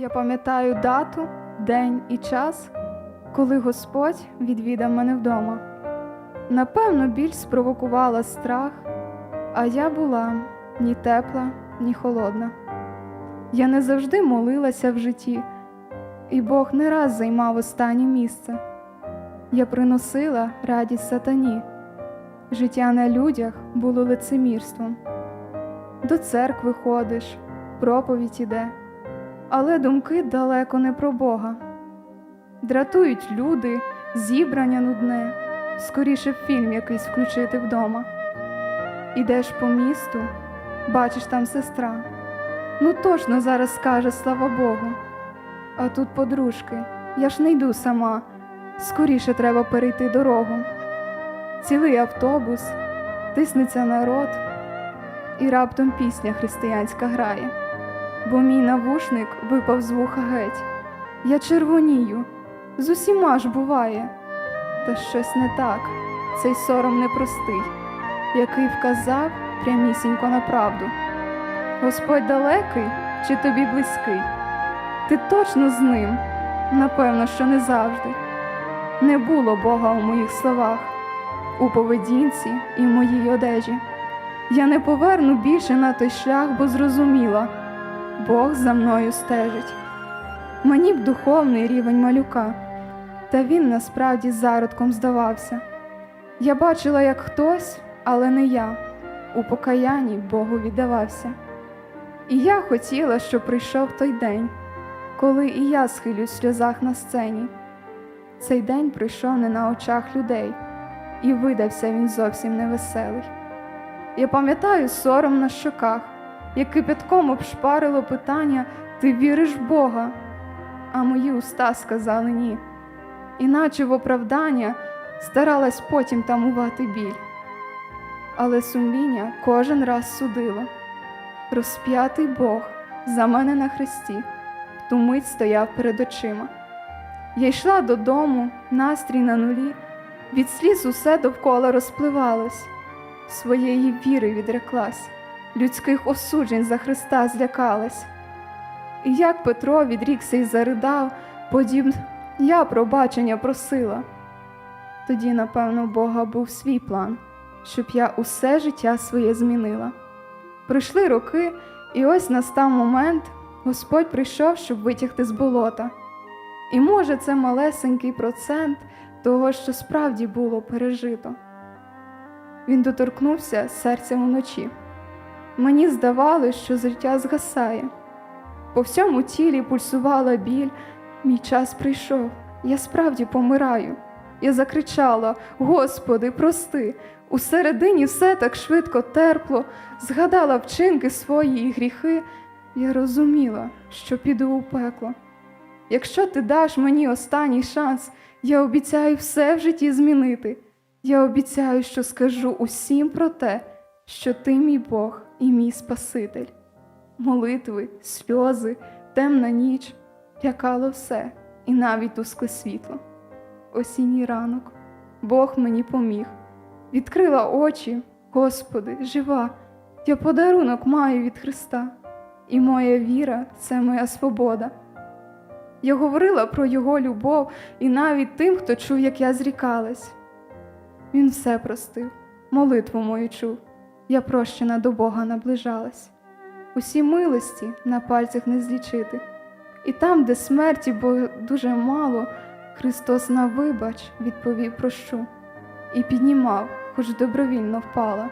Я пам'ятаю дату, день і час, коли Господь відвідав мене вдома. Напевно, біль спровокувала страх, а я була ні тепла, ні холодна. Я не завжди молилася в житті, і Бог не раз займав останнє місце. Я приносила радість сатані. Життя на людях було лицемірством. До церкви ходиш, проповідь іде, але думки далеко не про Бога. Дратують люди, зібрання нудне, скоріше фільм якийсь включити вдома. Ідеш по місту, бачиш там сестра. Ну точно зараз скаже слава Богу. А тут подружки, я ж не йду сама, скоріше треба перейти дорогу. Цілий автобус, тиснеться народ, і раптом пісня християнська грає, бо мій навушник випав з вуха геть. Я червонію, з усіма ж буває, та щось не так, цей сором непростий, який вказав прямісінько на правду. Господь далекий чи тобі близький? Ти точно з ним? Напевно, що не завжди. Не було Бога у моїх словах, у поведінці і в моїй одежі. Я не поверну більше на той шлях, бо зрозуміла, Бог за мною стежить. Мені б духовний рівень малюка, та він насправді зародком здавався. Я бачила, як хтось, але не я, у покаянні Богу віддавався. І я хотіла, щоб прийшов той день, коли і я схилюсь в сльозах на сцені. Цей день прийшов не на очах людей, і видався він зовсім невеселий. Я пам'ятаю сором на щоках, як кипятком обшпарило питання Ти віриш в Бога? А мої уста сказали ні. Іначе в оправдання старалась потім тамувати біль. Але сумління кожен раз судило. Розп'ятий Бог за мене на хресті, ту мить стояв перед очима. Я йшла додому, настрій на нулі, від сліз усе довкола розпливалось, своєї віри відреклась, людських осуджень за Христа злякалась. І як Петро відрікся й заридав, подібно я пробачення просила. Тоді, напевно, Бога був свій план, щоб я усе життя своє змінила. Пройшли роки, і ось настав момент, Господь прийшов, щоб витягти з болота. І може, це малесенький процент того, що справді було пережито. Він доторкнувся серця вночі. Мені здавалось, що життя згасає. По всьому тілі пульсувала біль, мій час прийшов, я справді помираю. Я закричала: Господи, прости! Усередині все так швидко терпло, згадала вчинки свої і гріхи. Я розуміла, що піду у пекло. Якщо ти даш мені останній шанс, я обіцяю все в житті змінити. Я обіцяю, що скажу усім про те, що ти мій Бог і мій Спаситель. Молитви, сльози, темна ніч лякало все, і навіть тускле світло. Осінній ранок, Бог мені поміг. Відкрила очі, Господи, жива, я подарунок маю від Христа, і моя віра це моя свобода. Я говорила про Його любов і навіть тим, хто чув, як я зрікалась. Він все простив, молитву мою чув, я прощена до Бога наближалась. Усі милості на пальцях не злічити, і там, де смерті було дуже мало, Христос на вибач відповів прощу і піднімав, хоч добровільно впала.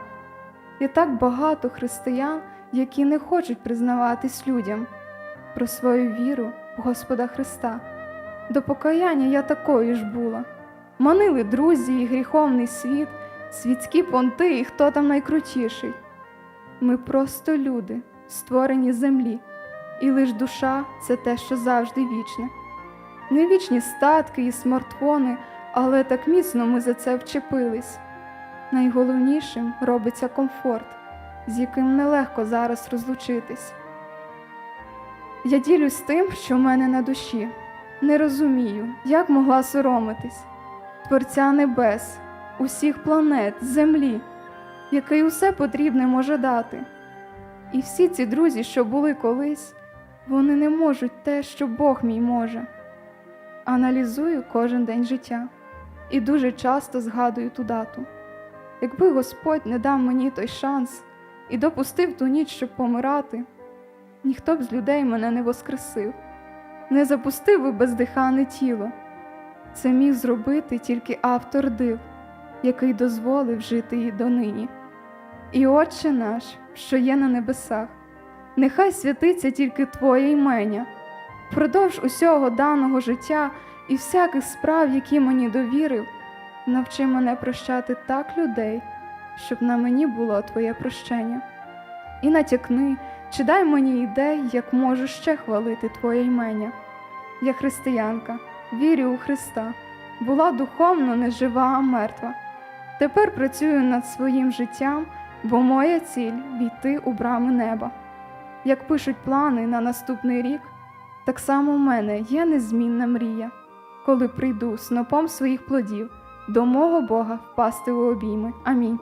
Є так багато християн, які не хочуть признаватись людям про свою віру в Господа Христа. До покаяння я такою ж була. Манили друзі і гріховний світ, світські понти і хто там найкрутіший. Ми просто люди, створені землі, і лиш душа це те, що завжди вічне. Не вічні статки і смартфони, але так міцно ми за це вчепились. Найголовнішим робиться комфорт, з яким нелегко зараз розлучитись. Я ділюсь тим, що в мене на душі. Не розумію, як могла соромитись, Творця небес, усіх планет, землі, який усе потрібне може дати. І всі ці друзі, що були колись, Вони не можуть те, що Бог мій може. Аналізую кожен день життя і дуже часто згадую ту дату. Якби Господь не дав мені той шанс і допустив ту ніч, щоб помирати, ніхто б з людей мене не воскресив, не запустив би бездихане тіло. Це міг зробити тільки автор див, який дозволив жити їй донині. І Отче наш, що є на небесах, нехай святиться тільки Твоє імення, впродовж усього даного життя і всяких справ, які мені довірив, навчи мене прощати так людей, щоб на мені було Твоє прощення. І натякни, чи дай мені ідей, як можу ще хвалити Твоє імення. Я християнка, вірю у Христа, була духовно не жива, а мертва. Тепер працюю над своїм життям, бо моя ціль війти у брами неба. Як пишуть плани на наступний рік, так само в мене є незмінна мрія, коли прийду снопом своїх плодів до мого Бога впасти у обійми. Амінь.